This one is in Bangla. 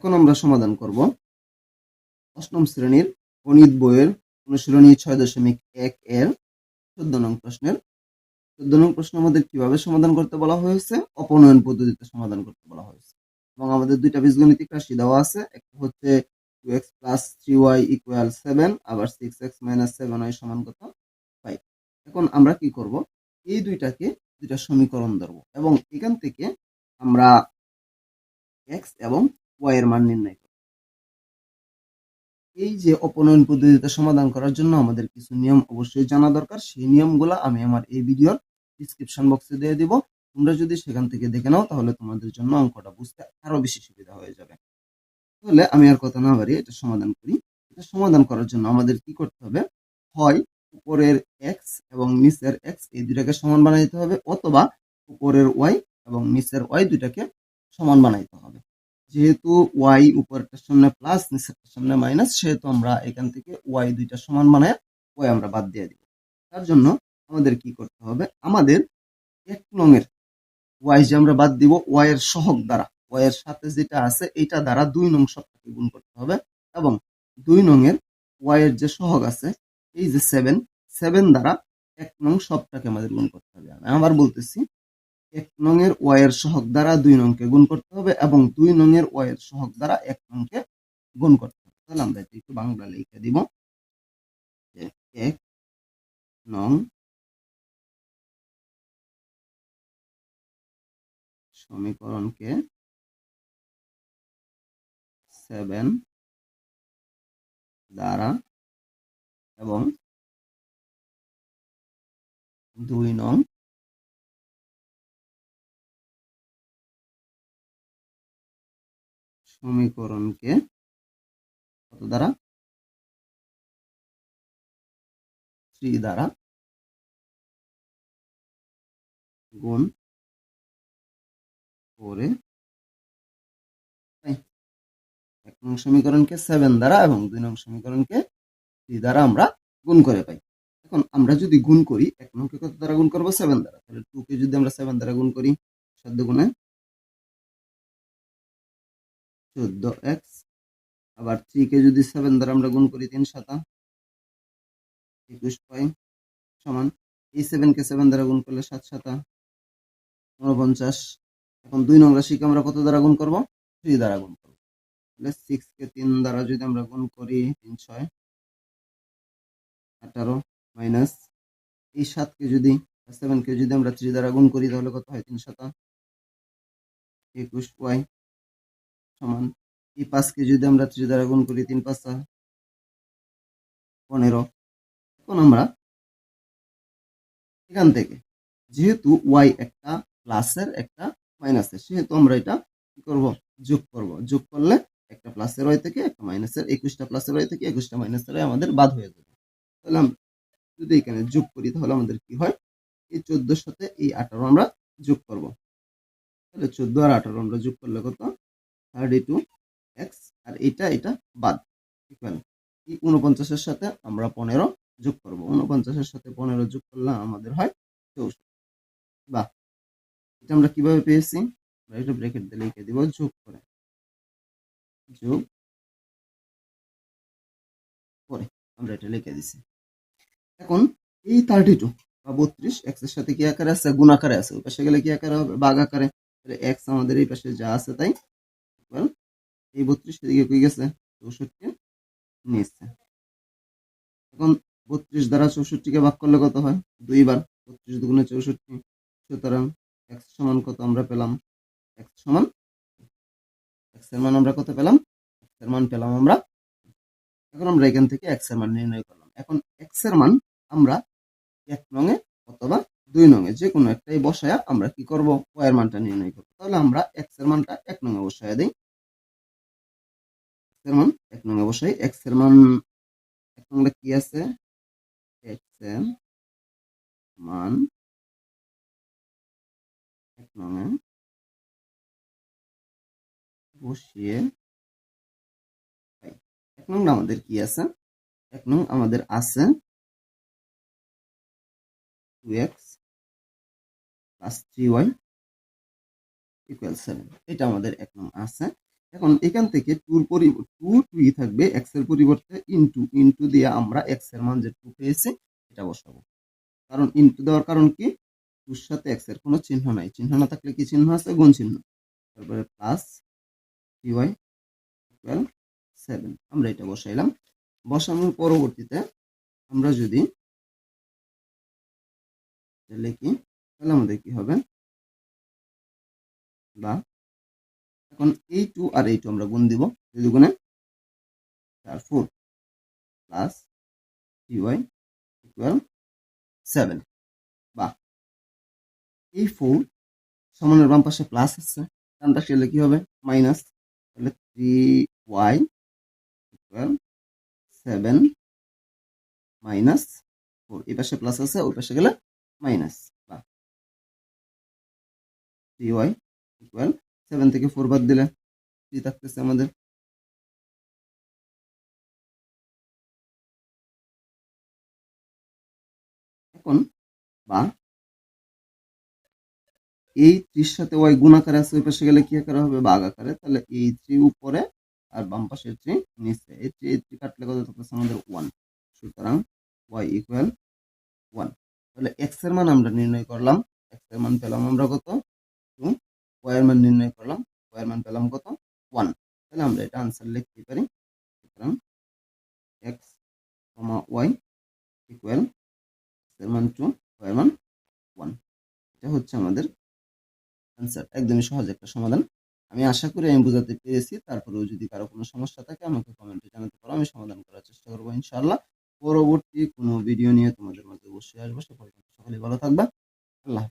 এখন আমরা সমাধান করব। অষ্টম শ্রেণির গণিত বইয়ের অনুশীলনী ছয় দশমিক এক এর চোদ্দ নং প্রশ্নের। চোদ্দ নং প্রশ্ন আমাদের কীভাবে সমাধান করতে বলা হয়েছে? অপনয়ন পদ্ধতিতে সমাধান করতে বলা হয়েছে। এবং আমাদের দুইটা বীজগণিতিক রাশি দেওয়া আছে। একটা হচ্ছে two x plus three y equal seven আবার six x minus seven y সমান কত? ফাইভ এখন আমরা কি করব? এই দুইটাকে দুইটা সমীকরণ ধরবো। এবং এখান থেকে আমরা এক্স এবং ওয়াই এর মান নির্ণয় করব এই যে অপনয়ন পদ্ধতিতে সমাধান করার জন্য আমাদের কিছু নিয়ম অবশ্যই জানা দরকার। সেই নিয়মগুলো আমি আমার এই ভিডিওর ডিসক্রিপশন বক্সে দিয়ে দিব। তোমরা যদি সেখান থেকে দেখে নাও, তাহলে তোমাদের জন্য অঙ্কটা বুঝতে আরও বেশি সুবিধা হয়ে যাবে। তাহলে আমি আর কথা না বাড়ি এটা সমাধান করি। এটা সমাধান করার জন্য আমাদের কি করতে হবে? হয় উপরের এক্স এবং নিচের এক্স এই দুটাকে সমান বানাইতে হবে, অথবা উপরের ওয়াই এবং নিচের ওয়াই দুটাকে সমান বানাইতে হবে। যেহেতু ওয়াই উপরটার সামনে প্লাস নিচেরটার সামনে মাইনাস সেহেতু আমরা এখান থেকে ওয়াই দুইটা সমান বানায় ওয়াই আমরা বাদ দিয়ে দিব। তার জন্য আমাদের কি করতে হবে? আমাদের এক নংয়ের ওয়াই যে আমরা বাদ দিব ওয়াই এর সহগ দ্বারা ওয়াই এর সাথে যেটা আছে, এইটা দ্বারা দুই নং সবটাকে গুণ করতে হবে এবং দুই নংয়ের ওয়াই এর যে সহগ আছে, এই যে সেভেন সেভেন দ্বারা এক নং সবটাকে আমাদের গুণ করতে হবে। আমি আবার বলতেছি এক নংয়ের ওয়াই এর সহগ দ্বারা দুই নংকে গুণ করতে হবে এবং দুই নংয়ের ওয়াই এর সহগ দ্বারা এক নংকে গুণ করতে হবে। তাহলে আমরা এটা একটু বাংলা লিখে দিব। এক নং সমীকরণকে সেভেন দ্বারা এবং দুই নং সমীকরণকে কত দ্বারা? থ্রি দ্বারা গুণ করে। এক নং সমীকরণকে সেভেন দ্বারা এবং দুই নং সমীকরণকে থ্রি দ্বারা আমরা গুণ করে পাই। এখন আমরা যদি গুণ করি, এক নংকে কত দ্বারা গুণ করব? সেভেন দ্বারা। তাহলে টু কে যদি আমরা সেভেন দ্বারা গুণ করি চোদ্দ গুণে চোদ্দ এক্স, আবার থ্রি কে যদি সেভেন দ্বারা আমরা গুণ করি তিন সাতা, একুশ পাই সমান, এই সেভেন কে সেভেন দ্বারা গুণ করলে সাত সাতা উনপঞ্চাশ এখন দুই নং রাশিকে আমরা কত দ্বারা গুণ করব? থ্রি দ্বারা গুণ করব। তাহলে সিক্স কে তিন দ্বারা যদি আমরা গুণ করি তিন ছয়, আঠারো মাইনাস এই সাতকে যদি সেভেনকে যদি আমরা থ্রি দ্বারা গুণ করি তাহলে কত হয়? তিন সাতা। একুশ ওয়াই সমান এই পাঁচকে যদি আমরা থ্রি দ্বারা গুণ করি তিন পাঁচা পনেরো, এখন আমরা এখান থেকে, যেহেতু ওয়াই একটা প্লাসের একটা মাইনাসের সেহেতু আমরা এটা কি করব? যোগ করব। যোগ করলে একটা প্লাসের ওয়াই থেকে একটা মাইনাসের একুশটা প্লাসের ওয়াই থেকে একুশটা মাইনাসের ওয়াই আমাদের বাদ হয়ে যাবে। তাহলে আমরা যদি এখানে যোগ করি তাহলে আমাদের কি হয়? এই চোদ্দোর সাথে এই আঠারো আমরা যোগ করব। তাহলে চোদ্দ আর আঠারো আমরা যোগ করলে কত? থার্টি টু এক্স আর এটা এটা বাদ। ইকুয়াল এই উনপঞ্চাশের সাথে আমরা পনেরো যোগ করব। উনপঞ্চাশের সাথে পনেরো যোগ করলে আমাদের হয় চৌষট্টি। বাহ। এটা আমরা কীভাবে পেয়েছি? আমরা এটা ব্রেকেট দিয়ে লিখে দিব, যোগ করে। যোগ করে। আমরা এটা লিখে দিছি। এখন এই থার্টি টু বা বত্রিশ এক্সের সাথে কি আকারে আছে? গুণ আকারে আছে। ওই পাশে গেলে কি আকারে হবে? বাঘ আকারে। এক্স আমাদের এই পাশে যা আছে তাই equal এই বত্রিশ এদিকে কই গেছে? চৌষট্টি? নিচ্ছে এখন বত্রিশ দ্বারা চৌষট্টিকে ভাগ করলে কত হয়? দুইবার। বত্রিশ দুগুণে চৌষট্টি। সুতরাং এক্স সমান কত আমরা পেলাম? এক্স সমান? এক্স মান আমরা কত পেলাম? এক্স মান পেলাম আমরা। এখন আমরা এখান থেকে এক্স মান নির্ণয় করলাম। এখন এক্স মান আমরা এক নঙে অথবা দুই নঙে যে কোনো একটাই বসায়া আমরা কি করব? ওয়াই এর মানটা নির্ণয় করব। তাহলে আমরা এক্স মানটা এক নঙে বসায়া দিই। এর মান? এক নঙে বসাই এক্সের মান, এক নঙে কি আছে? এক্সের মান, এক নঙে বসিয়ে এক নং আমাদের কি আছে? এক নং আমাদের আছে two x plus three y equal seven এটা আমাদের এক নং আছে। এখন এখান থেকে টুর পরিবর্তে টু টুই থাকবে এক্সের পরিবর্তে ইনটু ইনটু দিয়ে আমরা এক্সের মান যে টু পেয়েছি, এটা বসাবো। কারণ ইনটু দেওয়ার কারণ কি? টুর সাথে এক্সের কোনো চিহ্ন নাই। চিহ্ন না থাকলে কি চিহ্ন আছে? গুণ চিহ্ন। তারপরে plus three y equal seven আমরা এটা বসাইলাম। বসানোর পরবর্তীতে আমরা যদি লিখি, তাহলে আমাদের কি হবে? বা এখন এই টু আর এই টু আমরা গুণ দিব, দুই দুগুণে চার four plus three y equal seven বা এই ফোর সমানের বাম পাশে প্লাস আছে, ডান পাশে গেলে কি হবে? মাইনাস তাহলে three y equal seven minus four এই পাশে প্লাস আছে, ওই পাশে গেলে মাইনাস বা থ্রি ওয়াই ইকুয়াল সেভেন থেকে ফোর বাদ দিলে থ্রি থাকতেছে আমাদের। এখন বা এই ত্রির সাথে ওয়াই গুণ আকারে আছে, ওই পাশে গেলে কি আকারে হবে? বাঘ আকারে। তাহলে এই থ্রি উপরে আর বাম পাশের থ্রি নিচে। এই থ্রি এই থ্রি কাটলে কত থাকতেছে আমাদের ওয়ান সুতরাং ওয়াই ইকুয়াল ওয়ান তাহলে এক্সের মান আমরা নির্ণয় করলাম। এক্সের মান পেলাম আমরা কত? টু ওয়াই মান নির্ণয় করলাম। ওয়াই মান পেলাম কত? ওয়ান তাহলে আমরা এটা আনসার লিখতে পারি। সুতরাং এক্স কমা ওয়াই ইকুয়াল এর মান টু ওয়াই এর মান ওয়ান এটা হচ্ছে আমাদের অ্যান্সার একদমই সহজ একটা সমাধান। আমি আশা করি আমি বোঝাতে পেরেছি। তারপরেও যদি কারও কোনো সমস্যা থাকে, আমাকে কমেন্টে জানাতে পারো। আমি সমাধান করার চেষ্টা করব ইনশাআল্লাহ। পরবর্তী কোনো ভিডিও নিয়ে তোমাদের মাঝে অবশ্যই আসব। সে পর্যন্ত সকলে ভালো থাকবা। আল্লাহ।